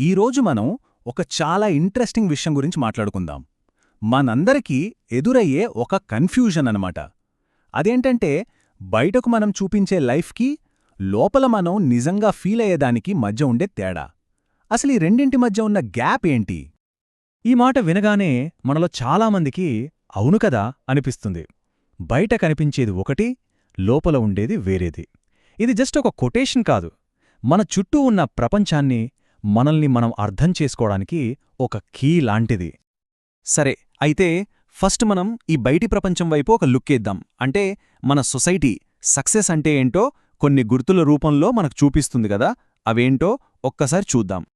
ఈరోజు మనం ఒక చాలా ఇంట్రెస్టింగ్ విషయం గురించి మాట్లాడుకుందాం. మనందరికీ ఎదురయ్యే ఒక కన్ఫ్యూజన్ అనమాట అదేంటంటే బయటకు మనం చూపించే లైఫ్కి లోపల మనం నిజంగా ఫీల్ అయ్యేదానికి మధ్య ఉండే తేడా. అసలు ఈ రెండింటి మధ్య ఉన్న గ్యాప్ ఏంటి? ఈ మాట వినగానే మనలో చాలామందికి అవును కదా అనిపిస్తుంది. బయట కనిపించేది ఒకటి లోపల ఉండేది వేరేది. ఇది జస్ట్ ఒక కొటేషన్ కాదు. మన చుట్టూ ఉన్న ప్రపంచాన్ని మనల్ని మనం అర్థం చేసుకోవడానికి ఒక కీ లాంటిది. సరే అయితే ఫస్ట్ మనం ఈ బయటి ప్రపంచం వైపు ఒక లుక్కేద్దాం అంటే మన సొసైటీ సక్సెస్ అంటే ఏంటో కొన్ని గుర్తుల రూపంలో మనకు చూపిస్తుంది కదా అవేంటో ఒక్కసారి చూద్దాం.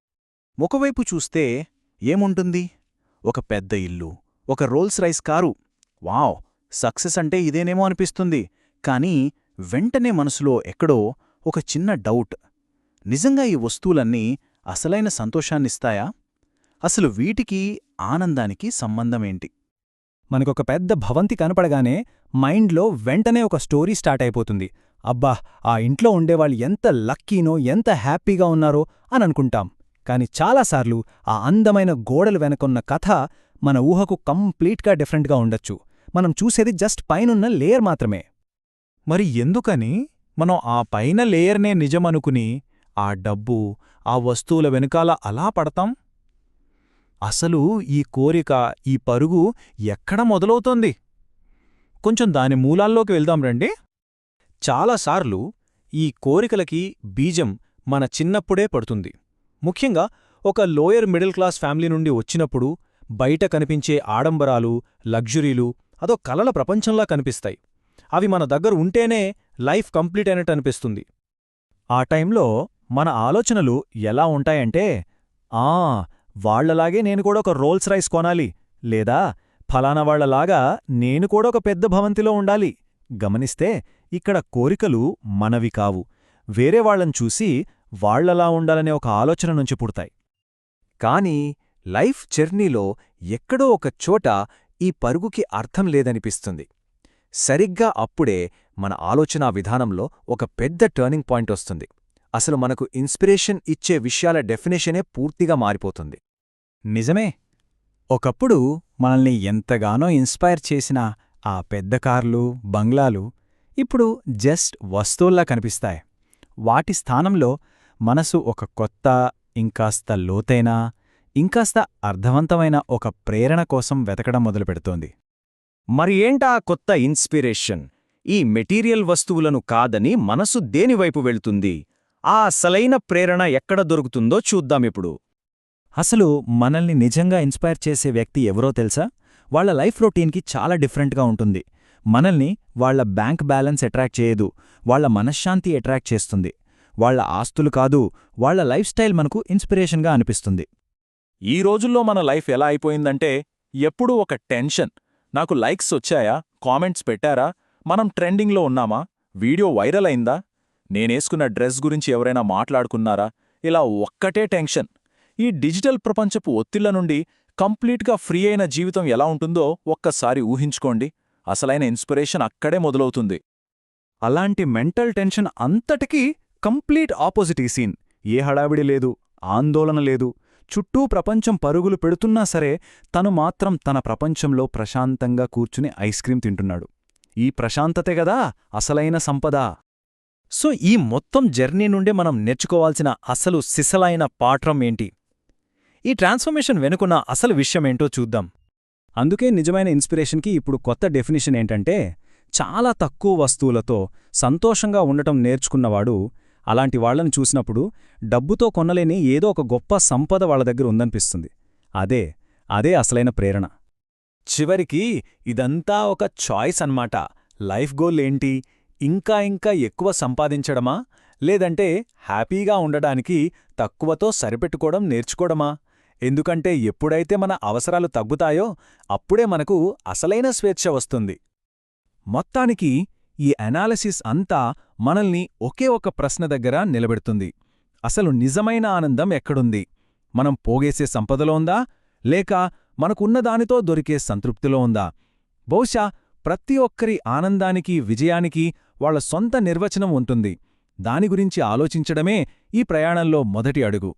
ఒకవైపు చూస్తే ఏముంటుంది? ఒక పెద్ద ఇల్లు ఒక Rolls Royce car. Wow success అంటే ఇదేనేమో అనిపిస్తుంది. కానీ వెంటనే మనసులో ఎక్కడో ఒక చిన్న డౌట్. నిజంగా ఈ వస్తువులన్నీ అసలైన సంతోషాన్నిస్తాయా? అసలు వీటికి ఆనందానికి సంబంధమేంటి? మనకొక పెద్ద భవంతి కనపడగానే మైండ్లో వెంటనే ఒక స్టోరీ స్టార్ట్ అయిపోతుంది అబ్బా ఆ ఇంట్లో ఉండేవాళ్ళు ఎంత లక్కీనో ఎంత హ్యాపీగా ఉన్నారో అని అనుకుంటాం కాని చాలాసార్లు ఆ అందమైన గోడలు వెనకున్న కథ మన ఊహకు కంప్లీట్గా డిఫరెంట్గా ఉండొచ్చు. మనం చూసేది జస్ట్ పైనున్న లేయర్ మాత్రమే. మరి ఎందుకని? మనం ఆ పైన లేయర్నే నిజమనుకుని ఆ డబ్బు ఆ వస్తువుల వెనుకాల అలా పడతాం? అసలు ఈ కోరిక ఈ పరుగు ఎక్కడ మొదలవుతోంది? కొంచెం దాని మూలాల్లోకి వెళ్దాం రండి. చాలాసార్లు ఈ కోరికలకి బీజం మన చిన్నప్పుడే పడుతుంది. ముఖ్యంగా ఒక లోయర్ మిడిల్ క్లాస్ ఫ్యామిలీ నుండి వచ్చినప్పుడు బయట కనిపించే ఆడంబరాలు లగ్జురీలు అదో కలల ప్రపంచంలా కనిపిస్తాయి. అవి మన దగ్గర ఉంటేనే లైఫ్ కంప్లీట్ అయినట్టు అనిపిస్తుంది. ఆ టైంలో మన ఆలోచనలు ఎలా ఉంటాయంటే ఆ వాళ్ళలాగే నేను కూడా ఒక రోల్స్ రైస్ కొనాలి లేదా ఫలానా వాళ్ళలాగా నేను కూడా ఒక పెద్ద భవంతిలో ఉండాలి. గమనిస్తే ఇక్కడ కోరికలు మనవి కావు. వేరే వాళ్ళని చూసి వాళ్ళలా ఉండాలనే ఒక ఆలోచన నుంచి పుడతాయి. కానీ లైఫ్ జర్నీలో ఎక్కడో ఒక చోట ఈ పరుగుకి అర్థం లేదనిపిస్తుంది. సరిగ్గా అప్పుడే మన ఆలోచనా విధానంలో ఒక పెద్ద టర్నింగ్ పాయింట్ వస్తుంది. అసలు మనకు ఇన్స్పిరేషన్ ఇచ్చే విషయాల డెఫినేషనే పూర్తిగా మారిపోతుంది. నిజమే. ఒకప్పుడు మనల్ని ఎంతగానో ఇన్స్పైర్ చేసిన ఆ పెద్ద కార్లు బంగ్లాలు ఇప్పుడు జస్ట్ వస్తువుల్లా కనిపిస్తాయి. వాటి స్థానంలో మనసు ఒక కొత్త ఇంకాస్త లోతైన ఇంకాస్త అర్థవంతమైన ఒక ప్రేరణ కోసం వెతకడం మొదలుపెడుతోంది. మరి ఏంటా కొత్త ఇన్స్పిరేషన్? ఈ మెటీరియల్ వస్తువులను కాదని మనసు దేనివైపు వెళ్తుంది? ఆ అసలైన ప్రేరణ ఎక్కడ దొరుకుతుందో చూద్దామిప్పుడు అసలు మనల్ని నిజంగా ఇన్స్పైర్ చేసే వ్యక్తి ఎవరో తెలుసా? వాళ్ళ లైఫ్ రొటీన్కి చాలా డిఫరెంట్గా ఉంటుంది. మనల్ని వాళ్ళ బ్యాంక్ బ్యాలెన్స్ అట్రాక్ట్ చేయదు. వాళ్ళ మనశ్శాంతి అట్రాక్ట్ చేస్తుంది. వాళ్ళ ఆస్తులు కాదు వాళ్ళ లైఫ్ స్టైల్ మనకు ఇన్స్పిరేషన్గా అనిపిస్తుంది. ఈ రోజుల్లో మన లైఫ్ ఎలా అయిపోయిందంటే ఎప్పుడూ ఒక టెన్షన్. నాకు లైక్స్ వచ్చాయా? కామెంట్స్ పెట్టారా? మనం ట్రెండింగ్లో ఉన్నామా? వీడియో వైరల్ అయిందా? నేనేసుకున్న డ్రెస్ గురించి ఎవరైనా మాట్లాడుకున్నారా? ఇలా ఒక్కటే టెన్షన్. ఈ డిజిటల్ ప్రపంచపు ఒత్తిళ్ళ నుండి కంప్లీట్గా ఫ్రీ అయిన జీవితం ఎలా ఉంటుందో ఒక్కసారి ఊహించుకోండి. అసలైన ఇన్స్పిరేషన్ అక్కడే మొదలవుతుంది. అలాంటి మెంటల్ టెన్షన్ అంతటికీ కంప్లీట్ ఆపోజిట్ ఈ సీన్. ఏ హడావిడి లేదు ఆందోళన లేదు. చుట్టూ ప్రపంచం పరుగులు పెడుతున్నా సరే తను మాత్రం తన ప్రపంచంలో ప్రశాంతంగా కూర్చుని ఐస్ క్రీం తింటున్నాడు. ఈ ప్రశాంతతే గదా అసలైన సంపద. సో ఈ మొత్తం జర్నీ నుండే మనం నేర్చుకోవాల్సిన అసలు సిసలైన పాఠం ఏంటి? ఈ ట్రాన్స్ఫర్మేషన్ వెనుకున్న అసలు విషయమేంటో చూద్దాం. అందుకే నిజమైన ఇన్స్పిరేషన్కి ఇప్పుడు కొత్త డెఫినేషన్ ఏంటంటే చాలా తక్కువ వస్తువులతో సంతోషంగా ఉండటం నేర్చుకున్నవాడు అలాంటి వాళ్ళను చూసినప్పుడు డబ్బుతో కొనలేని ఏదో ఒక గొప్ప సంపద వాళ్ళ దగ్గర ఉందనిపిస్తుంది. అదే అదే అసలైన ప్రేరణ. చివరికి ఇదంతా ఒక చాయిస్ అన్మాట లైఫ్ గోల్ ఏంటి? ఇంకా ఇంకా ఎక్కువ సంపాదించడమా? లేదంటే హ్యాపీగా ఉండడానికి తక్కువతో సరిపెట్టుకోవడం నేర్చుకోవడమా? ఎందుకంటే ఎప్పుడైతే మన అవసరాలు తగ్గుతాయో అప్పుడే మనకు అసలైన స్వేచ్ఛ వస్తుంది. మొత్తానికి ఈ అనాలిసిస్ అంతా మనల్ని ఒకే ఒక ప్రశ్న దగ్గర నిలబెడుతుంది. అసలు నిజమైన ఆనందం ఎక్కడుంది? మనం పోగేసే సంపదలో ఉందా? లేక మనకున్నదానితో దొరికే సంతృప్తిలో ఉందా? బహుశా ప్రతి ఒక్కరి ఆనందానికి విజయానికి వాళ్ళ సొంత నిర్వచనం ఉంటుంది. దాని గురించి ఆలోచించడమే ఈ ప్రయాణంలో మొదటి అడుగు.